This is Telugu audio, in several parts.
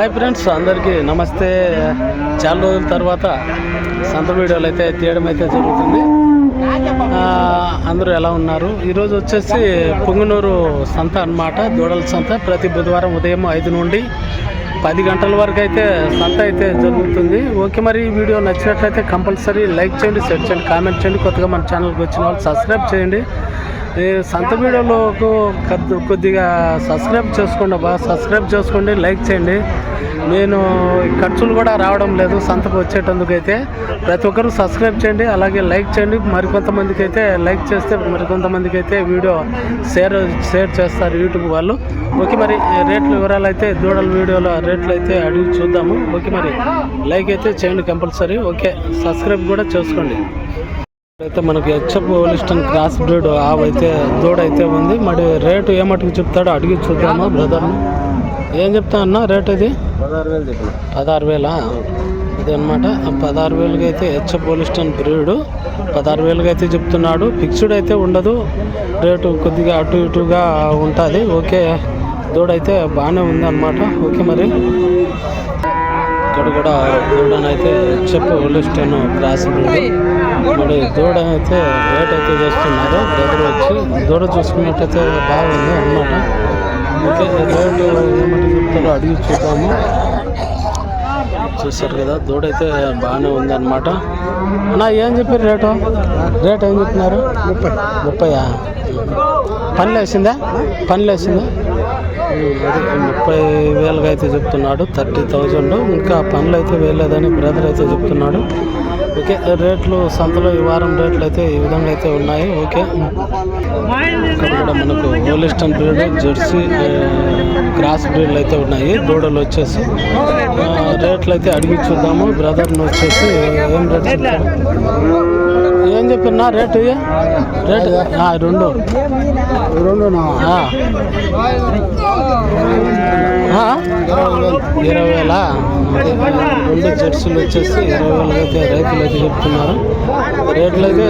హాయ్ ఫ్రెండ్స్ అందరికీ నమస్తే. చాలా రోజుల తర్వాత సంత వీడియోలు అయితే తీయడం అయితే జరుగుతుంది. అందరూ ఎలా ఉన్నారు? ఈరోజు వచ్చేసి పొంగునూరు సంత అన్నమాట. దూడల సంత. ప్రతి బుధవారం ఉదయం ఐదు నుండి పది గంటల వరకు అయితే సంత అయితే జరుగుతుంది. ఓకే మరి ఈ వీడియో నచ్చినట్లయితే కంపల్సరీ లైక్ చేయండి షేర్ చేయండి కామెంట్ చేయండి. కొత్తగా మన ఛానల్కి వచ్చిన వాళ్ళు సబ్స్క్రైబ్ చేయండి. సంత వీడియోలోకు కొద్ది- కొద్దిగా సబ్స్క్రైబ్ చేసుకోండి అబ్బా. సబ్స్క్రైబ్ చేసుకోండి లైక్ చేయండి. నేను ఖర్చులు కూడా రావడం లేదు సంతకు వచ్చేటందుకు అయితే. ప్రతి ఒక్కరు సబ్స్క్రైబ్ చేయండి అలాగే లైక్ చేయండి. మరికొంతమందికి అయితే లైక్ చేస్తే మరికొంతమందికి అయితే వీడియో షేర్ షేర్ చేస్తారు యూట్యూబ్ వాళ్ళు. ఓకే మరి రేట్ల వివరాలు అయితే దూడల వీడియోలో రేట్లు అయితే అడిగి చూద్దాము. ఓకే మరి. లైక్ అయితే చేయండి కంపల్సరీ. ఓకే. సబ్స్క్రైబ్ కూడా చేసుకోండి. అయితే మనకి హెచ్ఎఫ్ ఓలిస్టన్ క్రాస్ బ్రీడ్ ఆవు అయితే దూడ అయితే ఉంది. మరి రేటు ఏమట్టుకు చెప్తాడో అడిగి చూద్దాము బ్రదర్ని ఏం చెప్తా అన్న రేట్ ఇది? పదహారు వేలు పదహారు వేలా? ఇది అనమాట పదహారు వేలుగా అయితే హెచ్ఎఫ్ పోలిస్టన్ బ్రీడ్ పదహారు వేలుగా అయితే చెప్తున్నాడు. ఫిక్స్డ్ అయితే ఉండదు. రేటు కొద్దిగా అటు ఇటుగా ఉంటుంది. ఓకే. దూడ అయితే బాగానే ఉంది అనమాట ఓకే మరి. ఇక్కడ కూడా దూడనైతే చెప్పు పోలిస్టన్ క్రాస్ బ్రీడ్ మరి దూడ అయితే రేట్ అయితే చేస్తున్నారు. దగ్గర వచ్చి దూడ చూసుకున్నట్టయితే బాగుంది అనమాట ఓకే రేటు ఏమంటే చెప్తారో అడిగి చూద్దాము. చూస్తారు కదా దూడ అయితే బాగానే ఉంది అనమాట అన్న ఏం చెప్పారు రేటు? రేట్ ఏం చెప్తున్నారు ముప్పై. ముప్పయా? పని వేసిందా? పని వేసిందా? ముప్పై వేలుగా అయితే చెప్తున్నాడు థర్టీ థౌజండ్. ఇంకా పనులు అయితే వేయలేదని బ్రదర్ అయితే చెప్తున్నాడు. ఓకే రేట్లు సంతలో ఈ వారం రేట్లు అయితే ఈ విధంగా అయితే ఉన్నాయి. ఓకే. ఇక్కడ మనకు హోలిస్టన్ బ్రీడ్ జెర్సీ క్రాస్ బ్రీడ్లు అయితే ఉన్నాయి. దూడలు వచ్చేసి. రేట్లు అయితే అడిగి చూద్దాము. బ్రదర్ని వచ్చేసి ఏం రేట్ చెప్తారు చెప్పినా రేటు? రేటు? రెండు. రెండు? ఇరవై వేలా రెండు జెర్సీలు వచ్చేసి ఇరవై వేలు అయితే రైతులు అయితే చెప్తున్నారు. రేట్లు అయితే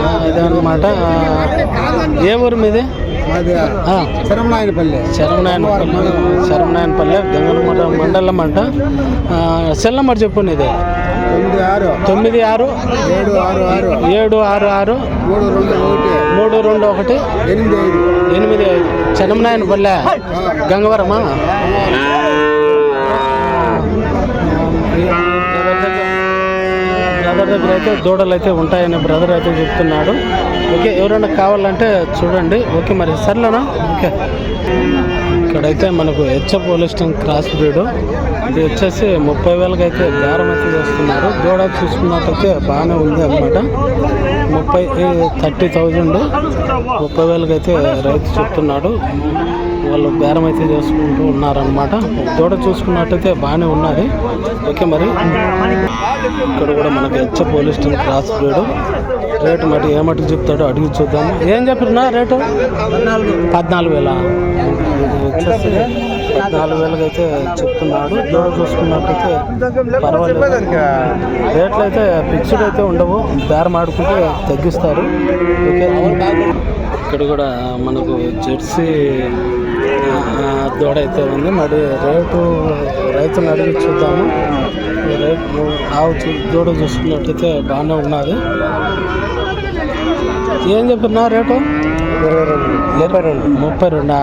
ఆ, ఇదే అనమాట ఏ ఊరు మీది? శరంనాయనపల్లి శరణనాయనపల్లి శరణనాయనపల్లి గంగనమట మండలం అంట. ఆ, సెల్ నెంబర్ చెప్పు నీది. తొమ్మిది ఆరు. ఏడు ఆరు ఆరు. ఏడు ఆరు ఆరు. మూడు రెండు ఒకటి. మూడు రెండు ఒకటి. ఎనిమిది ఐదు. ఎనిమిది ఐదు. చెన్నమనాయనపల్లె గంగవరమా? బ్రదర్ దగ్గర అయితే దూడలు అయితే ఉంటాయని బ్రదర్ అయితే చెప్తున్నాడు. ఓకే ఎవరైనా కావాలంటే చూడండి. ఓకే మరి సర్లేనా? ఓకే. ఇక్కడైతే మనకు హెచ్ఎఫ్ పోలిస్టింగ్ క్రాస్ బ్రీడ్. ఇది వచ్చేసి ముప్పై వేలకి అయితే బేరం అయితే చేస్తున్నారు. దూడ చూసుకున్నట్టయితే బాగానే ఉంది అనమాట ముప్పై థర్టీ థౌజండ్ ముప్పై వేలకి అయితే రైతు చెప్తున్నాడు. వాళ్ళు బేరం అయితే చేసుకుంటూ ఉన్నారనమాట దూడ చూసుకున్నట్టయితే బాగానే ఉన్నది. ఓకే మరి. ఇక్కడ కూడా మనకి H Holstein cross breed. Rate మటు ఏ మటుకు చెప్తాడో అడిగి చూద్దాము. ఏం చెప్పినా రేటు? పద్నాలుగు వేల? వచ్చేసి పద్నాలుగు వేలకి అయితే చెప్తున్నాడు. దూడ చూసుకున్నట్టయితే పర్వాలేదు. రేట్లు అయితే ఫిక్స్డ్ అయితే ఉండవు. బేరం ఆడుకుంటే తగ్గిస్తారు. ఓకే? ఇక్కడ కూడా మనకు జెర్సీ దూడ అయితే ఉంది. మరి రేటు రైతుని అడిగి చూద్దాము. రేటు ఆవు చూ దూడ చూసుకున్నట్టయితే బాగానే ఉన్నది. ఏం చెప్పినా రేటు? ముప్పై రెండు. ముప్పై రెండా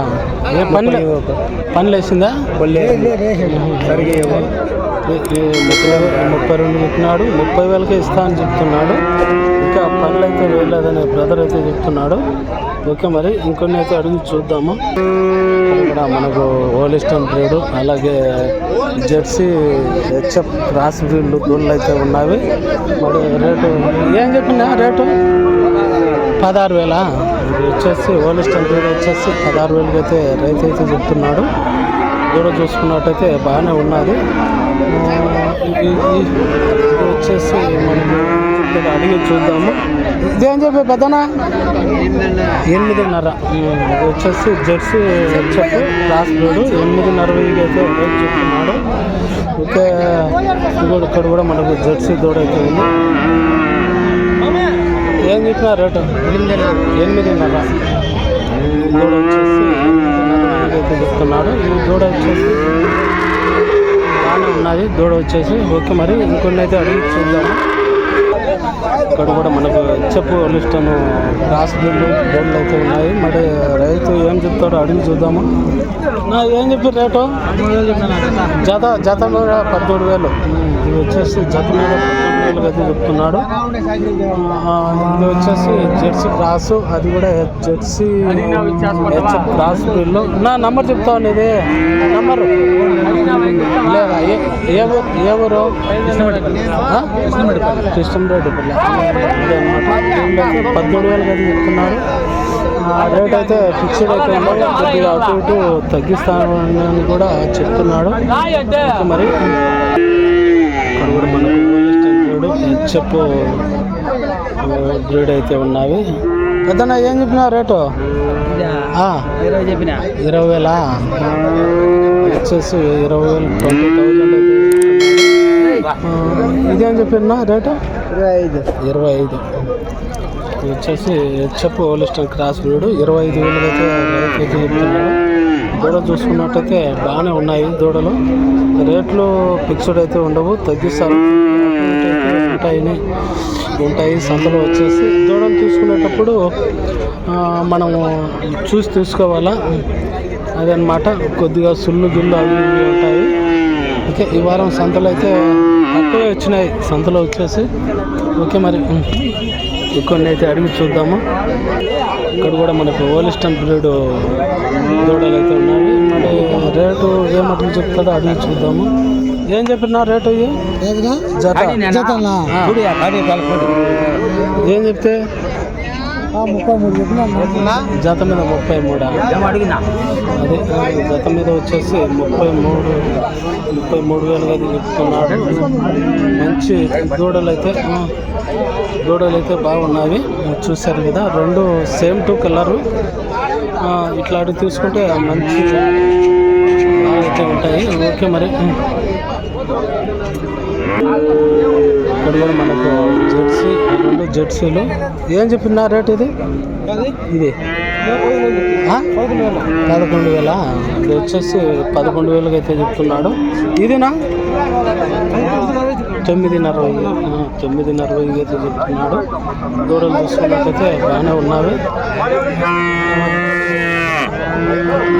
ఏ పని పని వేసిందా? ముప్పై రెండు చెప్పినాడు ముప్పై వేలకే ఇస్తా అని చెప్తున్నాడు. ఇంకా పనులు అయితే వేయలేదని బ్రదర్ అయితే చెప్తున్నాడు. ఓకే మరి ఇంకొన్ని అయితే అడిగి చూద్దాము. ఇక్కడ మనకు ఓలిస్టన్ బ్రీడ్ అలాగే జెర్సీ హెచ్ఎఫ్ క్రాస్ బ్రీడ్ దూళ్ళు అయితే ఉన్నవి. మరి రేటు ఏం చెప్పినా రేటు? పదహారు వేల. వచ్చేసి ఓలిస్టన్ అంటే వచ్చేసి పదహారు వేలకి అయితే రైతు అయితే చెప్తున్నాడు. దూరం చూసుకున్నట్టయితే బాగానే ఉన్నది. ఇది వచ్చేసి మనకు అడిగి చూద్దాము. ఇదేం చెప్పే పెద్దనా? ఎనిమిదిన్నర. ఇది వచ్చేసి జెర్సీ హెచ్ఎఫ్ లాస్ట్ బ్రీడ్. ఎనిమిదిన్నర వెయ్యికి అయితే రేట్ చెప్తున్నాడు. ఓకే. ఇక్కడ కూడా మనకు జెర్సీ దూడ అయితే ఉంది. ఏం చెప్పిన రేటు? ఎనిమిదిన్నర. దూడ వచ్చేసి ఎనిమిదిన్నర అయితే ఈ దూడ వచ్చేసి బాగానే ఉన్నది. దూడ వచ్చేసి ఓకే మరి ఇంకొన్ని అయితే అడిగి చూద్దాము. ఇక్కడ కూడా మనకు చెప్పు లిస్టను క్రాస్ బిల్లు బోర్డులు అయితే ఉన్నాయి. మరి రైతు ఏం చెప్తాడో అడిగి చూద్దాము. నా ఏం చెప్పి రేటు? జత జత మీద పదమూడు వేలు. ఇది వచ్చేసి జత మీద పదమూడు వేలు అయితే చెప్తున్నాడు. ఇది వచ్చేసి జెర్సీ క్రాస్. అది కూడా జెర్సీ హెచ్ఎఫ్ క్రాస్ బిల్లు నా నంబర్ చెప్తాను ఇది నంబరు? లేదా ఏ ఏ ఊరు? కృష్ణంరెడ్డిపల్లి అనమాట దీనిలోకి పద్దెనిమిది వేలు అయితే చెప్తున్నాడు ఆ, రేట్ అయితే ఫిక్స్డ్ అయితే కొద్దిగా అటు ఇటు తగ్గిస్తానని కూడా చెప్తున్నాడు. మరి. హెచ్ఎఫ్ బ్రీడ్ అయితే ఉన్నవి. పెద్దనా ఏం చెప్పినా రేటు? ఆ, ఇరవై చెప్పిన? ఇరవై వేలా? వచ్చేసి ఇరవై వేలు ట్వంటీ థౌజండ్ ఇదేం చెప్పినా రేటు ఇరవై ఐదు ఇరవై ఐదు వచ్చేసి హెచ్ఎఫ్ హోలిస్టర్ క్రాస్ బ్రీడ్. ఇరవై ఐదు వేలు అయితే రైతు అయితే చెప్తున్నాడు దూడ చూసుకున్నట్టయితే బాగానే ఉన్నాయి దూడలు. రేట్లు ఫిక్స్డ్ అయితే ఉండవు. తగ్గిస్తారు ఉంటాయి ఉంటాయి. సంతలో వచ్చేసి దూడలు తీసుకునేటప్పుడు మనము చూసి తీసుకోవాలా అదనమాట కొద్దిగా సుళ్ళు గిల్లు అవి ఉంటాయి. ఓకే ఈ వారం సంతలు అయితే తక్కువే వచ్చినాయి. సంతలో వచ్చేసి. ఓకే మరి కొన్ని అయితే అడిగి చూద్దాము. ఇక్కడ కూడా మనకు ఓలిస్టన్ బ్రీడ్ దూడలు అయితే ఉన్నాయి. మరి రేటు ఏమట్లు చెప్తాడో అడిగి చూద్దాము. ఏం చెప్పినా రేటు జత. ఏం చెప్తే? ముప్పై మూడు చెప్పిన జత మీద ముప్పై మూడా? అదే జత మీద వచ్చేసి ముప్పై మూడు ముప్పై మూడు వేలు అయితే చెప్తున్నాడు. మంచి దూడలు అయితే దూడలు అయితే బాగున్నాయి చూశారు కదా రెండు సేమ్ టు కలరు. ఇట్లా అడిగి తీసుకుంటే మంచి అయితే ఉంటాయి. ఓకే మరి. ఇక్కడ కూడా మనకు జెర్సీ రెండు జెర్సీలు. ఏం చెప్పిన రేట్ ఇది? ఇది? పదకొండు వేల? ఇది వచ్చేసి పదకొండు వేలకి అయితే చెప్తున్నాడు. ఇదినా? తొమ్మిదిన్నర తొమ్మిదిన్నర వెయ్యి అయితే చెప్తున్నాడు. దూడలు చూసుకున్నట్టయితే బాగానే ఉన్నవి.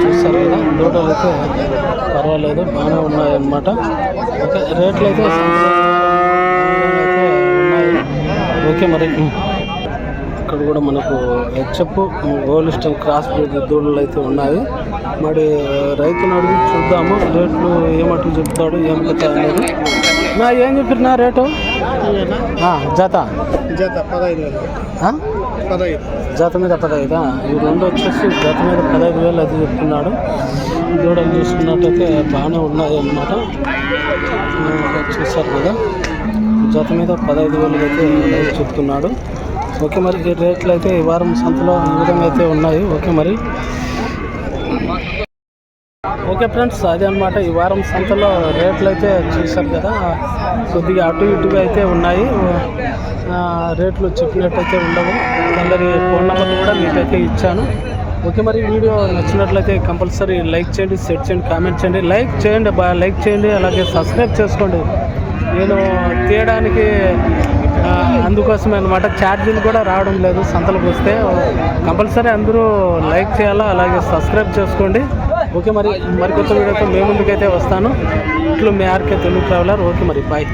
చూస్తారు కదా? దూడలు అయితే పర్వాలేదు బాగానే ఉన్నాయి అన్నమాట ఓకే రేట్లు అయితే ఓకే మరి. ఇక్కడ కూడా మనకు హెచ్ఎఫ్ గోలిస్టన్ క్రాస్ బ్రీడ్ దూడలు అయితే ఉన్నాయి. మరి రైతుని అడిగి చూద్దాము రేట్లు ఏమట్లు చెప్తాడు ఏం కథ అనేది. నా ఏం చెప్పారు నా రేటు? జత. జత పదహైదు? పదహైదు. జత మీద పదహైదా ఈ రెండు వచ్చేసి జత మీద పదహైదు వేలు అది చెప్తున్నాడు. దూడలు చూసుకున్నట్టయితే బాగానే ఉన్నాయి అన్నమాట. చూశారు కదా. జత మీద పదహైదు వేలు అయితే రైతు చెప్తున్నాడు. ఓకే మరి ఈ రేట్లు అయితే ఈ వారం సంతలో ఈ విధంగా అయితే ఉన్నాయి. ఓకే మరి. ఓకే ఫ్రెండ్స్ అదే అనమాట ఈ వారం సంతలో రేట్లు అయితే చూశారు కదా. కొద్దిగా అటు ఇటుగా అయితే ఉన్నాయి. రేట్లు చెప్పినట్టయితే ఉండవు. అందరి ఫోన్ నెంబర్ కూడా మీకైతే ఇచ్చాను. ఓకే మరి వీడియో నచ్చినట్లయితే కంపల్సరీ లైక్ చేయండి షేర్ చేయండి కామెంట్ చేయండి. లైక్ చేయండి బాగా లైక్ చేయండి అలాగే సబ్స్క్రైబ్ చేసుకోండి. నేను తీయడానికి అందుకోసమే అనమాట ఛార్జీలు కూడా రావడం లేదు సంతలకు వస్తే. కంపల్సరీ అందరూ లైక్ చేయాలా అలాగే సబ్స్క్రైబ్ చేసుకోండి. ఓకే మరి మరికొత్త వీడియోతో మేము ముందుకైతే వస్తాను. ఇట్లు మీ ఆర్కే తెలుగు ట్రావెలర్. ఓకే మరి బాయ్.